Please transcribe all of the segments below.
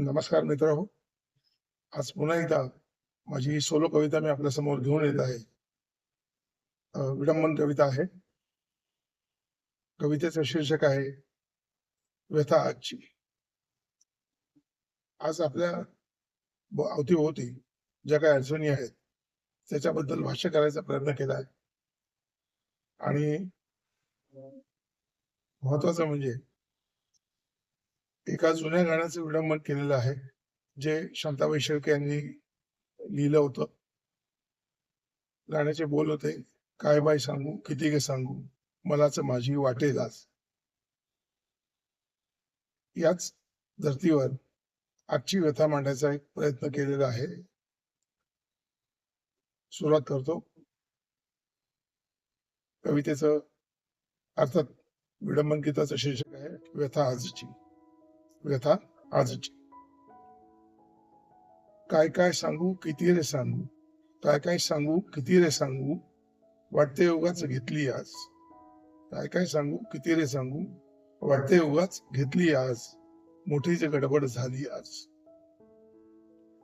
नमस्कार मित्र हो आज पुन्हा एकदा माझी सोलो कविता मी आपल्यासमोर घेऊन येत आहे. विडंबन कविता आहे. कवितेचं शीर्षक आहे व्यथा आजची. आज आपल्या अवतीभोवती ज्या काही अडचणी आहेत त्याच्याबद्दल भाष्य करायचा प्रयत्न केला आहे. आणि महत्वाचं म्हणजे एका जुन्या गाण्याचं विडंबन केलेलं आहे जे शांताबाई शेळके यांनी लिहिलं होतं. गाण्याचे बोल होते काय बाय सांगू किती गे सांगू मलाच माझी वाटे आज याच धर्तीवर आजची व्यथा मांडायचा एक प्रयत्न केलेला आहे. सुरुवात करतो. कवितेचं अर्थात विडंबन गीताचं शीर्षक आहे व्यथा आजची. व्यथा आजची. काय काय सांगू किती रे सांगू? काय काय सांगू किती रे सांगू? वाटते उगाच घेतली आज. काय काय सांगू किती रे सांगू? वाटते उगाच घेतली आज. मोठीच गडबड झाली आज.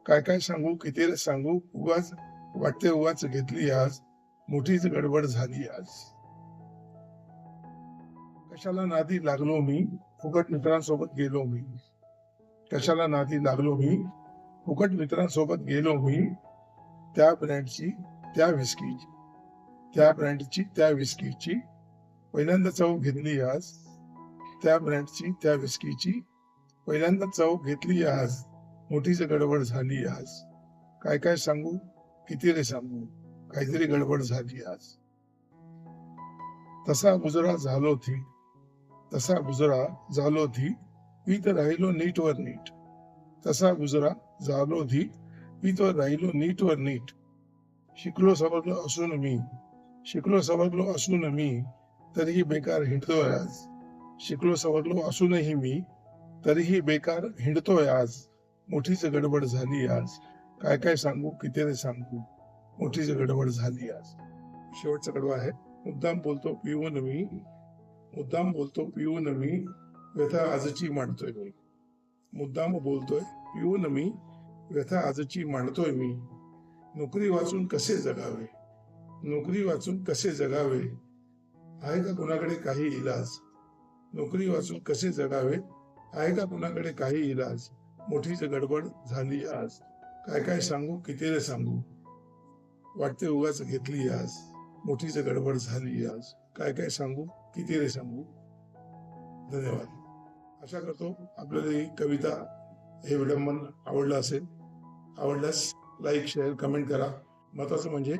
काय काय सांगू किती रे सांगू? उगाच वाटते उगाच घेतली आज. मोठीच गडबड झाली आज. कशाला नादी लागलो मी? फुकट मित्रांसोबत गेलो मी. कशाला नादी लागलो मी? फुकट मित्रांसोबत गेलो मी. त्या ब्रँडची त्या विस्कीची त्या ब्रँडची त्या विस्कीची पहिल्यांदा चव घेतली आज. त्या ब्रँडची त्या विस्कीची पहिल्यांदा चव घेतली आज. मोठीच गडबड झाली आज. काय काय सांगू? किती रे सांगू? काहीतरी गडबड झाली आज. तसा गुजरा झालो थी तसा गुजरा झालो धी मी तर राहिलो नीट वर नीट. तसा गुजरा झालो धी मी तर राहिलो नीट वर नीट. शिकलो सवरलो असून मी. शिकलो सवरलो असून मी तरीही बेकार हिंडतोय आज. शिकलो सवरलो असूनही मी तरीही बेकार हिंडतोय आज. मोठीच गडबड झाली आज. काय काय सांगू किती रे सांगू. मोठीच गडबड झाली आज. शेवटचा कडवा आहे. मुद्दाम बोलतो पिऊन मी. मुद्दाम बोलतो पिऊन मी व्यथा आजची मांडतोय मी. मुद्दाम बोलतोय पिऊन मी व्यथा आजची मांडतोय मी. नोकरी वाचून कसे जगावे? नोकरी वाचून कसे जगावे? आहे का कुणाकडे काही इलाज? नोकरी वाचून कसे जगावे? आहे का कुणाकडे काही इलाज? मोठीच गडबड झाली आज. काय काय सांगू किती रे सांगू? वाटते उगाच घेतली आज. मोठीच गडबड झाली आज. काय काय सांगू? किती रे सांगू धन्यवाद. आशा करतो आपल्याला ही कविता हे विडंबन आवडलं असेल. आवडल्यास लाईक शेअर कमेंट करा. महत्वाचं म्हणजे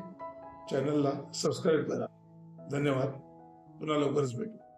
चॅनलला सबस्क्राईब करा. धन्यवाद. पुन्हा लवकरच भेटू.